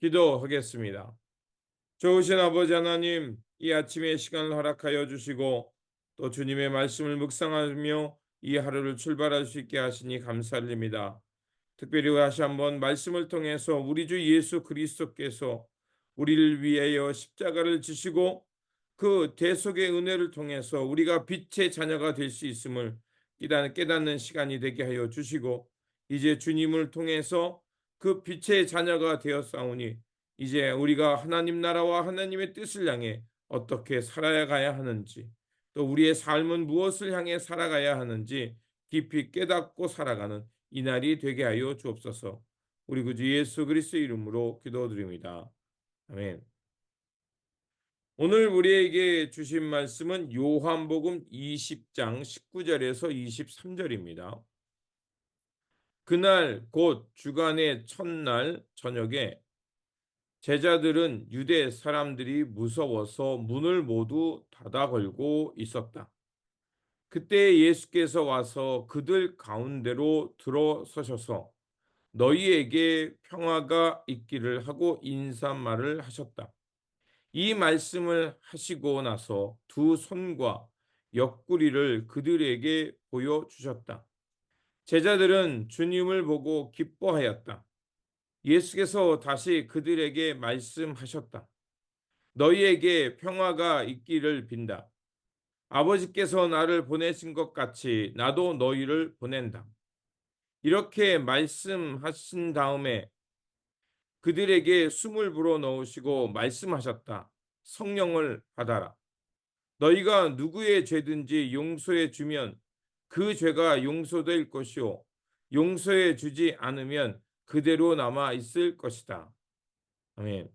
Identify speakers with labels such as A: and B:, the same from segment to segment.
A: 기도하겠습니다. 좋으신 아버지 하나님, 이 아침에 시간을 허락하여 주시고 또 주님의 말씀을 묵상하며 이 하루를 출발할 수 있게 하시니 감사드립니다. 특별히 다시 한번 말씀을 통해서 우리 주 예수 그리스도께서 우리를 위하여 십자가를 지시고 그 대속의 은혜를 통해서 우리가 빛의 자녀가 될 수 있음을 깨닫- 깨닫는 시간이 되게 하여 주시고 이제 주님을 통해서 그 빛의 자녀가 되었사오니 이제 우리가 하나님 나라와 하나님의 뜻을 향해 어떻게 살아가야 하는지 또 우리의 삶은 무엇을 향해 살아가야 하는지 깊이 깨닫고 살아가는 이 날이 되게 하여 주옵소서. 우리 구주 예수 그리스도 이름으로 기도드립니다. 아멘. 오늘 우리에게 주신 말씀은 요한복음 20장 19절에서 23절입니다. 그날 곧 주간의 첫날 저녁에 제자들은 유대 사람들이 무서워서 문을 모두 닫아 걸고 있었다. 그때 예수께서 와서 그들 가운데로 들어서셔서 너희에게 평화가 있기를 하고 인사말을 하셨다. 이 말씀을 하시고 나서 두 손과 옆구리를 그들에게 보여주셨다. 제자들은 주님을 보고 기뻐하였다. 예수께서 다시 그들에게 말씀하셨다. 너희에게 평화가 있기를 빈다. 아버지께서 나를 보내신 것 같이 나도 너희를 보낸다. 이렇게 말씀하신 다음에 그들에게 숨을 불어 넣으시고 말씀하셨다. 성령을 받아라. 너희가 누구의 죄든지 용서해 주면 그 죄가 용서될 것이요. 용서해 주지 않으면 그대로 남아 있을 것이다. 아멘.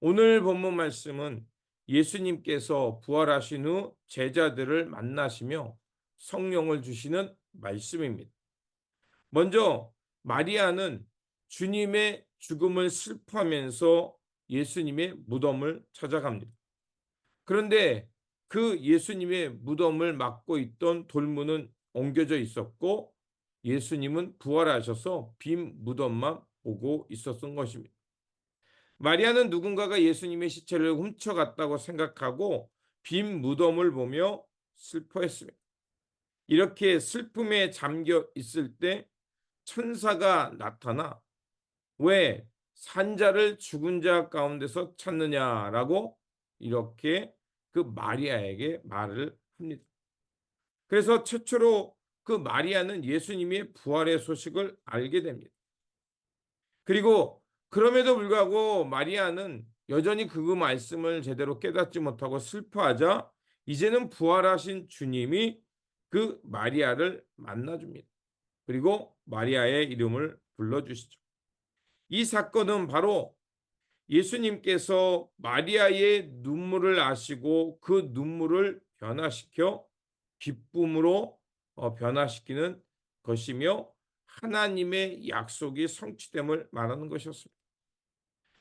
A: 오늘 본문 말씀은 예수님께서 부활하신 후 제자들을 만나시며 성령을 주시는 말씀입니다. 먼저 마리아는 주님의 죽음을 슬퍼하면서 예수님의 무덤을 찾아갑니다. 그런데 그 예수님의 무덤을 막고 있던 돌문은 옮겨져 있었고 예수님은 부활하셔서 빈 무덤만 보고 있었던 것입니다. 마리아는 누군가가 예수님의 시체를 훔쳐갔다고 생각하고 빈 무덤을 보며 슬퍼했습니다. 이렇게 슬픔에 잠겨 있을 때 천사가 나타나 왜 산자를 죽은 자 가운데서 찾느냐라고 이렇게 그 마리아에게 말을 합니다. 그래서 최초로 그 마리아는 예수님의 부활의 소식을 알게 됩니다. 그리고 그럼에도 불구하고 마리아는 여전히 그 말씀을 제대로 깨닫지 못하고 슬퍼하자 이제는 부활하신 주님이 그 마리아를 만나줍니다. 그리고 마리아의 이름을 불러주시죠. 이 사건은 바로 예수님께서 마리아의 눈물을 아시고 그 눈물을 변화시켜 기쁨으로 어, 변화시키는 것이며 하나님의 약속이 성취됨을 말하는 것이었습니다.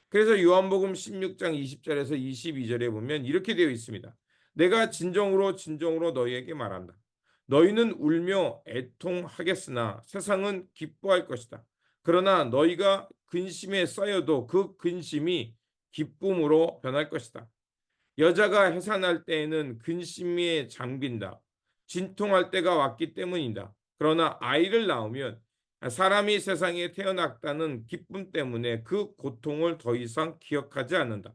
A: 그래서 요한복음 16장 20절에서 22절에 보면 이렇게 되어 있습니다. 내가 진정으로 진정으로 너희에게 말한다. 너희는 울며 애통하겠으나 세상은 기뻐할 것이다. 그러나 너희가 근심에 쌓여도 그 근심이 기쁨으로 변할 것이다. 여자가 해산할 때에는 근심에 잠긴다. 진통할 때가 왔기 때문이다. 그러나 아이를 낳으면 사람이 세상에 태어났다는 기쁨 때문에 그 고통을 더 이상 기억하지 않는다.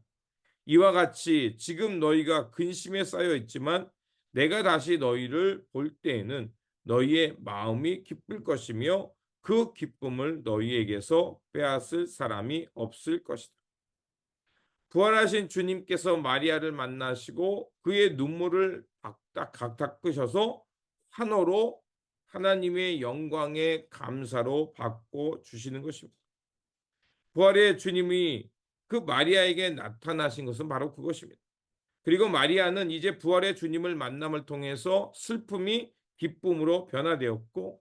A: 이와 같이 지금 너희가 근심에 쌓여 있지만 내가 다시 너희를 볼 때에는 너희의 마음이 기쁠 것이며 그 기쁨을 너희에게서 빼앗을 사람이 없을 것이다. 부활하신 주님께서 마리아를 만나시고 그의 눈물을 닦으셔서 환호로 하나님의 영광의 감사로 받고 주시는 것입니다. 부활의 주님이 그 마리아에게 나타나신 것은 바로 그것입니다. 그리고 마리아는 이제 부활의 주님을 만남을 통해서 슬픔이 기쁨으로 변화되었고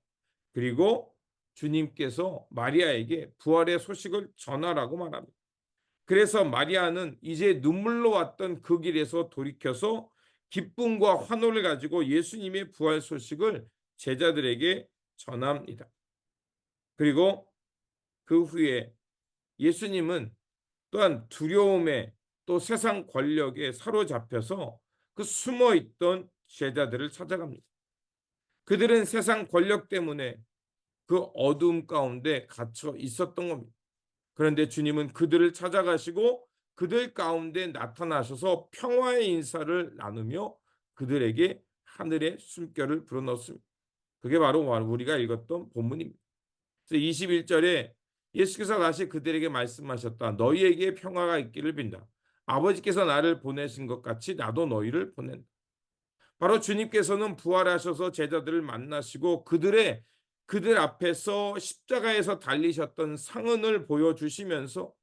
A: 그리고 주님께서 마리아에게 부활의 소식을 전하라고 말합니다. 그래서 마리아는 이제 눈물로 왔던 그 길에서 돌이켜서 기쁨과 환호를 가지고 예수님의 부활 소식을 제자들에게 전합니다. 그리고 그 후에 예수님은 또한 두려움에 또 세상 권력에 사로잡혀서 그 숨어 있던 제자들을 찾아갑니다. 그들은 세상 권력 때문에 그 어두움 가운데 갇혀 있었던 겁니다. 그런데 주님은 그들을 찾아가시고 그들 가운데 나타나셔서 평화의 인사를 나누며 그들에게 하늘의 숨결을 불어넣습니다. 그게 바로 우리가 읽었던 본문입니다. 그래서 21절에 예수께서 다시 그들에게 말씀하셨다. 너희에게 평화가 있기를 빈다. 아버지께서 나를 보내신 것 같이 나도 너희를 보낸다. 바로 주님께서는 부활하셔서 제자들을 만나시고 그들의 그들 앞에서 십자가에서 달리셨던 상흔을 보여주시면서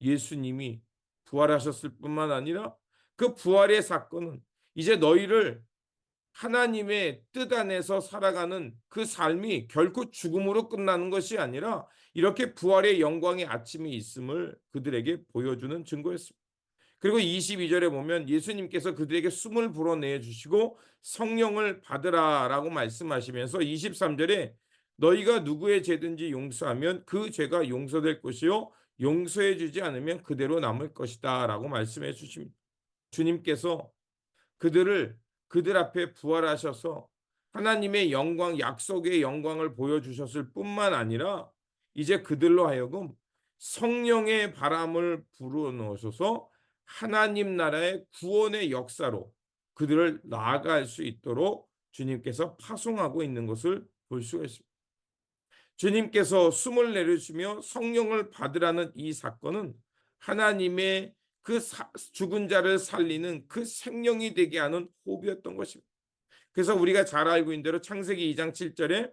A: 예수님이 부활하셨을 뿐만 아니라 그 부활의 사건은 이제 너희를 하나님의 뜻 안에서 살아가는 그 삶이 결코 죽음으로 끝나는 것이 아니라 이렇게 부활의 영광의 아침이 있음을 그들에게 보여주는 증거였습니다. 그리고 22절에 보면 예수님께서 그들에게 숨을 불어내 주시고 성령을 받으라라고 말씀하시면서 23절에 너희가 누구의 죄든지 용서하면 그 죄가 용서될 것이요 용서해 주지 않으면 그대로 남을 것이다 라고 말씀해 주십니다. 주님께서 그들을 그들 앞에 부활하셔서 하나님의 영광 약속의 영광을 보여주셨을 뿐만 아니라 이제 그들로 하여금 성령의 바람을 불어넣으셔서 하나님 나라의 구원의 역사로 그들을 나아갈 수 있도록 주님께서 파송하고 있는 것을 볼 수가 있습니다. 주님께서 숨을 내려주며 성령을 받으라는 이 사건은 하나님의 그 사, 죽은 자를 살리는 그 생명이 되게 하는 호흡이었던 것입니다. 그래서 우리가 잘 알고 있는 대로 창세기 2장 7절에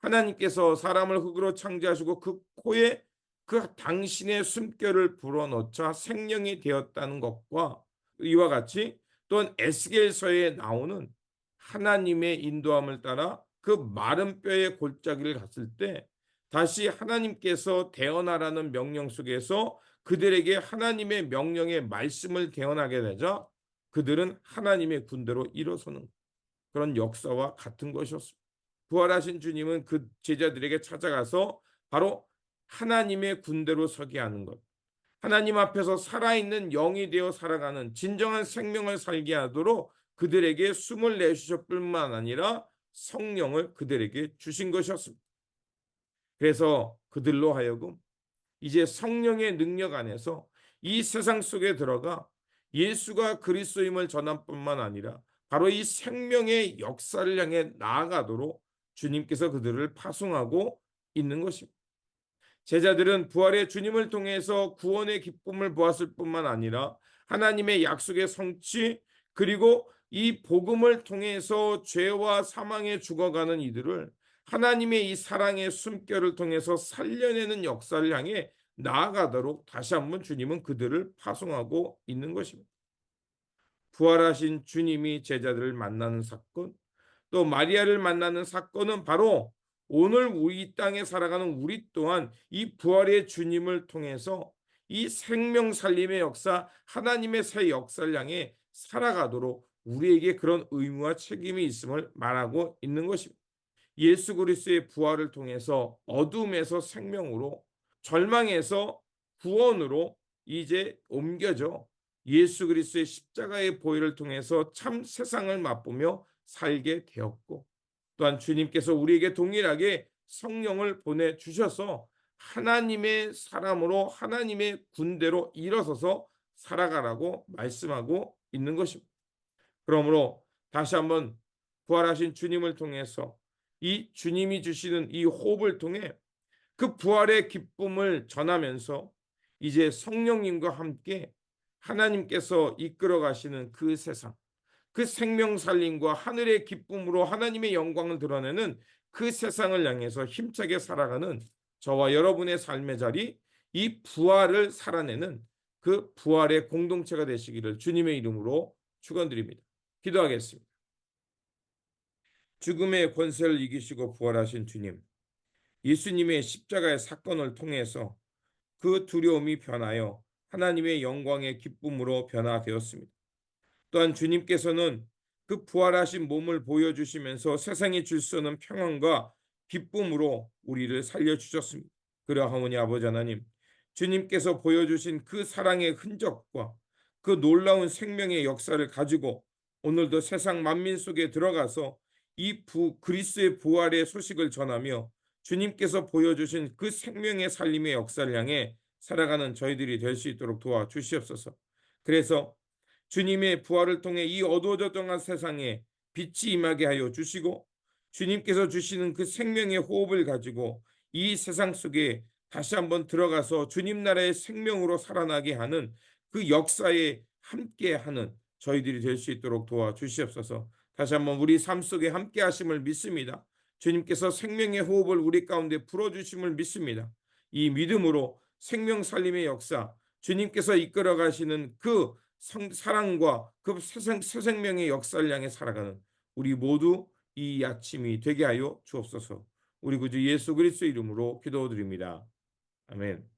A: 하나님께서 사람을 흙으로 창조하시고 그 코에 그 당신의 숨결을 불어넣자 생명이 되었다는 것과 이와 같이 또한 에스겔서에 나오는 하나님의 인도함을 따라 그 마른 뼈의 골짜기를 갔을 때 다시 하나님께서 대언하라는 명령 속에서 그들에게 하나님의 명령의 말씀을 대언하게 되자 그들은 하나님의 군대로 일어서는 그런 역사와 같은 것이었습니다. 부활하신 주님은 그 제자들에게 찾아가서 바로 하나님의 군대로 서게 하는 것. 하나님 앞에서 살아있는 영이 되어 살아가는 진정한 생명을 살게 하도록 그들에게 숨을 내주셨 뿐만 아니라 성령을 그들에게 주신 것이었습니다. 그래서 그들로 하여금 이제 성령의 능력 안에서 이 세상 속에 들어가 예수가 그리스도임을 전한 뿐만 아니라 바로 이 생명의 역사를 향해 나아가도록 주님께서 그들을 파송하고 있는 것입니다. 제자들은 부활의 주님을 통해서 구원의 기쁨을 보았을 뿐만 아니라 하나님의 약속의 성취 그리고 이 복음을 통해서 죄와 사망에 죽어가는 이들을 하나님의 이 사랑의 숨결을 통해서 살려내는 역사를 향해 나아가도록 다시 한번 주님은 그들을 파송하고 있는 것입니다. 부활하신 주님이 제자들을 만나는 사건, 또 마리아를 만나는 사건은 바로 오늘 우리 땅에 살아가는 우리 또한 이 부활의 주님을 통해서 이 생명 살림의 역사, 하나님의 새 역사를 향해 살아가도록 우리에게 그런 의무와 책임이 있음을 말하고 있는 것입니다. 예수 그리스도의 부활을 통해서 어둠에서 생명으로 절망에서 구원으로 이제 옮겨져 예수 그리스도의 십자가의 보혈을 통해서 참 세상을 맛보며 살게 되었고 또한 주님께서 우리에게 동일하게 성령을 보내 주셔서 하나님의 사람으로 하나님의 군대로 일어서서 살아가라고 말씀하고 있는 것입니다. 그러므로 다시 한번 부활하신 주님을 통해서 이 주님이 주시는 이 호흡을 통해 그 부활의 기쁨을 전하면서 이제 성령님과 함께 하나님께서 이끌어 가시는 그 세상 그 생명 살림과 하늘의 기쁨으로 하나님의 영광을 드러내는 그 세상을 향해서 힘차게 살아가는 저와 여러분의 삶의 자리 이 부활을 살아내는 그 부활의 공동체가 되시기를 주님의 이름으로 축원드립니다. 기도하겠습니다. 죽음의 권세를 이기시고 부활하신 주님, 예수님의 십자가의 사건을 통해서 그 두려움이 변하여 하나님의 영광의 기쁨으로 변화되었습니다. 또한 주님께서는 그 부활하신 몸을 보여주시면서 세상에 줄수 없는 평안과 기쁨으로 우리를 살려주셨습니다. 그러하오니 아버지 하나님, 주님께서 보여주신 그 사랑의 흔적과 그 놀라운 생명의 역사를 가지고 오늘도 세상 만민 속에 들어가서 이 부, 그리스의 부활의 소식을 전하며 주님께서 보여주신 그 생명의 살림의 역사를 향해 살아가는 저희들이 될 수 있도록 도와주시옵소서. 그래서 주님의 부활을 통해 이 어두워졌던 세상에 빛이 임하게 하여 주시고 주님께서 주시는 그 생명의 호흡을 가지고 이 세상 속에 다시 한번 들어가서 주님 나라의 생명으로 살아나게 하는 그 역사에 함께 하는 저희들이 될 수 있도록 도와주시옵소서. 다시 한번 우리 삶 속에 함께 하심을 믿습니다. 주님께서 생명의 호흡을 우리 가운데 불어 주심을 믿습니다. 이 믿음으로 생명 살림의 역사, 주님께서 이끌어 가시는 그 성, 사랑과 그 새, 새 생명의 역사를 향해 살아가는 우리 모두 이 아침이 되게 하여 주옵소서. 우리 구주 예수 그리스도 이름으로 기도드립니다. 아멘.